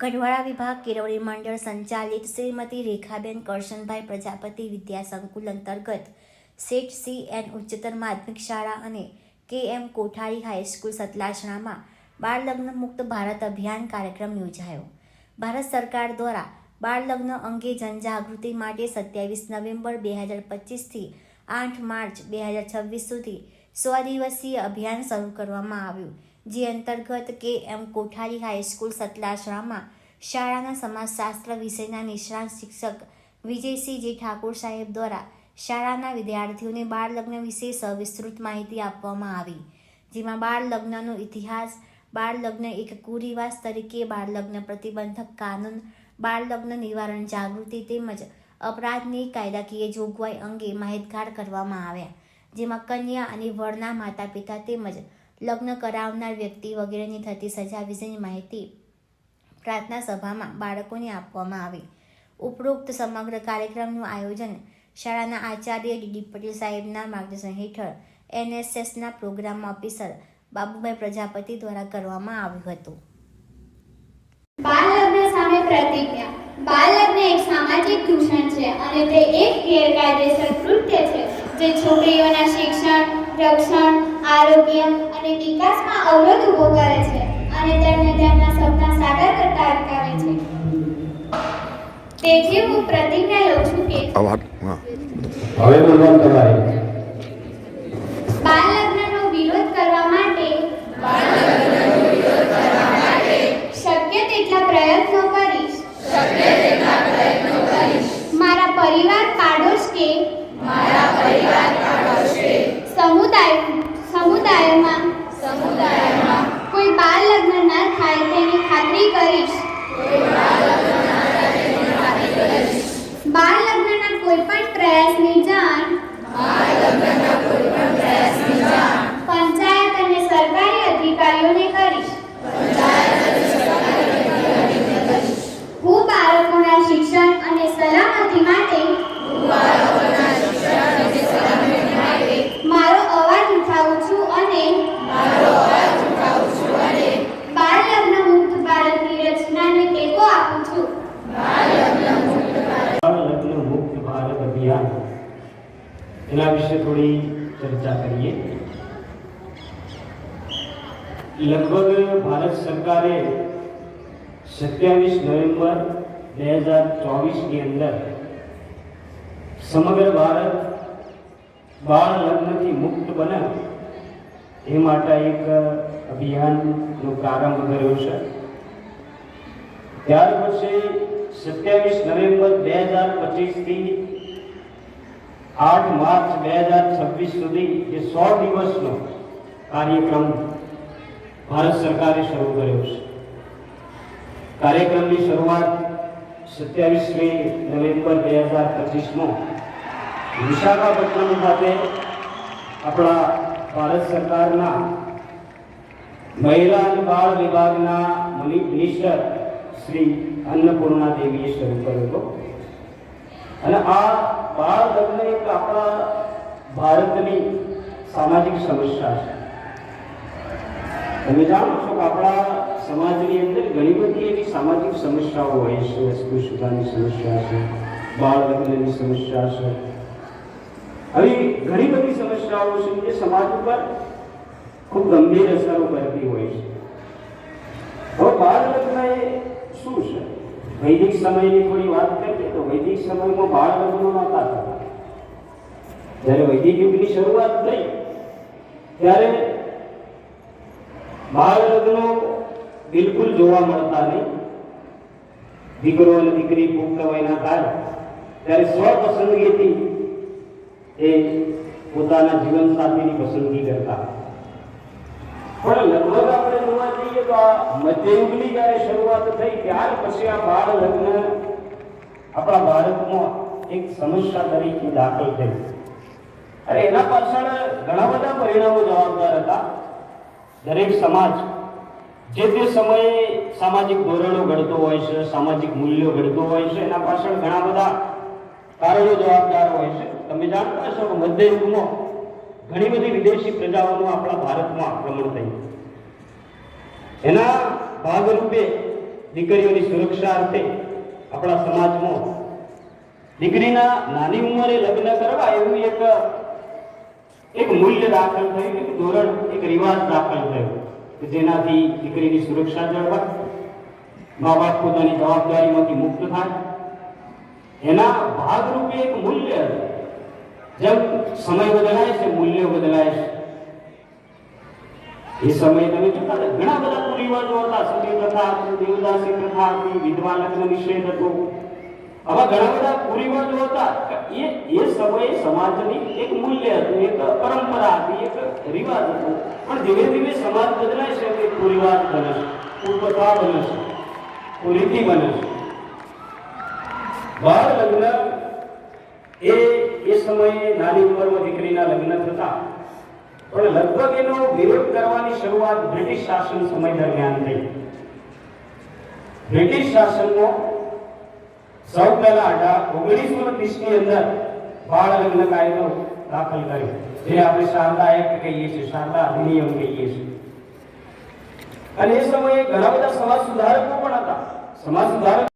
ગઢવાડા વિભાગ, કેળવણી મંડળ સંચાલિત શ્રીમતી રેખાબેન કરશનભાઈ પ્રજાપતિ વિદ્યા સંકુલ અંતર્ગત સેટ સી એન ઉચ્ચતર માધ્યમિક શાળા અને કે એમ કોઠારી હાઈસ્કૂલ સતલાસણામાં બાળ લગ્ન મુક્ત ભારત અભિયાન કાર્યક્રમ યોજાયો. ભારત સરકાર દ્વારા બાળ લગ્ન અંગે જનજાગૃતિ માટે સત્યાવીસ નવેમ્બર બે હજાર પચીસથી આઠ માર્ચ બે હજાર છવ્વીસ સુધી સો દિવસીય અભિયાન શરૂ કરવામાં આવ્યું. જે અંતર્ગત કે એમ કોઠારી હાઈસ્કૂલ સતલાસરામાં શાળાના સમાજશાસ્ત્ર વિષયના નિષ્ણાત શિક્ષક વિજયસિંહ ઠાકોર સાહેબ દ્વારા શાળાના વિદ્યાર્થીઓને બાળ લગ્ન વિશે સવિસ્તૃત માહિતી આપવામાં આવી, જેમાં બાળ લગ્નનો ઇતિહાસ બાળ લગ્ન એક કુરિવાજ તરીકે બાળ લગ્ન પ્રતિબંધક કાનૂન બાળ લગ્ન નિવારણ જાગૃતિ તેમજ અપરાધની કાયદાકીય જોગવાઈ અંગે માહિતગાર કરવામાં આવ્યા, જેમાં કન્યા અને વરના માતા પિતા તેમજ લગ્ન કરાવનાર વ્યક્તિ વગેરેની થતી સજા વિશેની માહિતી પ્રાર્થના સભામાં બાળકોને આપવામાં આવી. ઉપરોક્ત સમગ્ર કાર્યક્રમનું આયોજન શાળાના આચાર્ય ડીડી પટેલ સાહેબના માર્ગદર્શન હેઠળ એનએસએસના પ્રોગ્રામ ઓફિસર બાબુભાઈ પ્રજાપતિ દ્વારા કરવામાં આવ્યું હતું. બાળ લગ્ન સામે પ્રતિજ્ઞા. બાળ લગ્ન એક સામાજિક દૂષણ છે અને તે એક ગેરકાયદેસર કૃત્ય છે જે છોકરીઓના શિક્ષણ રક્ષણ આરોગ્ય અને વિકાસમાં અવરોધ ઊભો કરે છે અને તેમને તેમના સપના સાકાર કરતા અટકાવે છે. તેથી હું પ્રતિજ્ઞા લઉં છું કે બાલ હવે બોલવાનું તમારે. બાળ લગ્નનો વિરોધ કરવા માટે શક્ય તેટલા પ્રયત્નો કરીશ. મારા પરિવાર પાડોશ કે સમુદાય સમુદાયમાં કોઈ બાળ લગ્ન ન થાય તેની ખાતરી કરીશ. બાળ લગ્નના કોઈ પણ પ્રયાસની જાણ પંચાયત અને સરકારી અધિકારીઓને કરીશ હું બાળકોના શિક્ષણ અને સલામતી માટે મારો અવાજ ઉઠાવું છું અને બાળ લગ્ન મુક્ત ભારતની રચનાને ટેકો આપું છું બાળ લગ્ન મુક્ત ભારત અભિયાન એના વિશે થોડી ચર્ચા કરીએ લગભગ ભારત સરકારે સત્યાવીસ નવેમ્બર બે હજાર ચોવીસની અંદર સમગ્ર ભારત બાળ લગ્નથી મુક્ત બને એ માટે એક અભિયાનનો પ્રારંભ કર્યો છે ત્યાર પછી સત્યાવીસ નવેમ્બર બે હજાર પચીસથી આઠ માર્ચ બે હજાર છવ્વીસ સુધી જે સો દિવસનો કાર્યક્રમ ભારત સરકારે શરૂ કર્યો છે. કાર્યક્રમની શરૂઆત સત્યાવીસમી નવેમ્બર બે હજાર પચીસમાં વિશાખાપટ્ટનમ ખાતે આપણા ભારત સરકારના મહિલા અને બાળ વિભાગના મની- મિનિસ્ટર શ્રી અન્નપૂર્ણા દેવીએ શરૂ કર્યો હતો. અને આ બાળ લગ્ન એક આપણા ભારતની સામાજિક સમસ્યા છે. તમે જાણો છો કે આપણા સમાજની અંદર ઘણી બધી એવી સામાજિક સમસ્યાઓ હોય છે અસ્પૃશ્યતાની સમસ્યા છે, બાળ લગ્નની સમસ્યા છે. આવી ઘણી બધી સમસ્યાઓ છે જે સમાજ ઉપર ખૂબ ગંભીર અસરો કરતી હોય છે. હવે બાળ લગ્ન એ શું છે? વૈદિક સમયની થોડી વાત કરીએ તો વૈદિક સમયમાં બાળ લગ્નો નહોતા થતા. જ્યારે વૈદિક યુગની શરૂઆત થઈ, ત્યારે બાળ લગ્નો બિલકુલ જોવા મળતા નહીં. દીકરો અને દીકરી પુખ્ત વયના થાય ત્યારે સ્વ પસંદગીથી એ પોતાના જીવન સાથીની પસંદગી કરતા. પણ લગભગ આપણે જોવા જઈએ તો આ મધ્યયુગની જ્યારે શરૂઆત થઈ ત્યાર પછી આ બાળ લગ્ન આપણા ભારતમાં એક સમસ્યા તરીકે દાખલ થઈ. અરે એના પાછળ ઘણા બધા પરિણામો જવાબદાર હતા. દરેક સમાજ જે તે સમયે સામાજિક ધોરણો ઘડતો હોય છે, સામાજિક મૂલ્યો ઘડતો હોય છે, એના પાછળ ઘણા બધા કારણો જવાબદાર હોય છે. તમે જાણતા છો કે મધ્ય યુગમાં ઘણી બધી વિદેશી પ્રજાઓનું આપણા ભારતમાં આક્રમણ થયું એના ભાગરૂપે દીકરીઓની સુરક્ષા અર્થે આપણા સમાજમાં દીકરીના નાની ઉંમરે લગ્ન કરવા એવું એક એક મૂલ્ય દાખલ થયું, એક ધોરણ, એક રિવાજ દાખલ થયો જેનાથી દીકરીની સુરક્ષા જળવાય મા બાપ પોતાની જવાબદારીમાંથી મુક્ત થાય. એના ભાગરૂપે એક મૂલ્ય, જેમ સમય બદલાય છે, મૂલ્ય બદલાય છે. એ સમયે તમે જોતા ઘણા બધા કુરિવાજો હતા સતી પ્રથા દેવદાસી પ્રથા વિધવા લગ્ન નિષેધ હતો. આવા ઘણા બધા કુરિવાજો હતા. એ એ સમયે સમાજની એક મૂલ્ય હતું, એક પરંપરા હતી, એક રિવાજ હતો. પણ ધીમે ધીમે સમાજ બદલાય છે કે કુરિવાજ બને છે કુપ્રથા બને છે કુરીતિ બને છે. બાળ લગ્ન એ એ સમયે નાની ઉંમરમાં દીકરીના લગ્ન થતા. પણ લગભગ એનો વિરોધ કરવાની શરૂઆત બ્રિટિશ શાસન સમય દરમિયાન થઈ. બ્રિટિશ શાસનનો સૌ પહેલા અઢાર ઓગણીસો ત્રીસની અંદર બાળ લગ્ન કાયદો દાખલ કર્યો, જે આપણે શારદા એક્ટ કહીએ છીએ, શારદા અધિનિયમ કહીએ છીએ. અને એ સમયે ઘણા બધા સમાજ સુધારકો પણ હતા. સમાજ સુધારક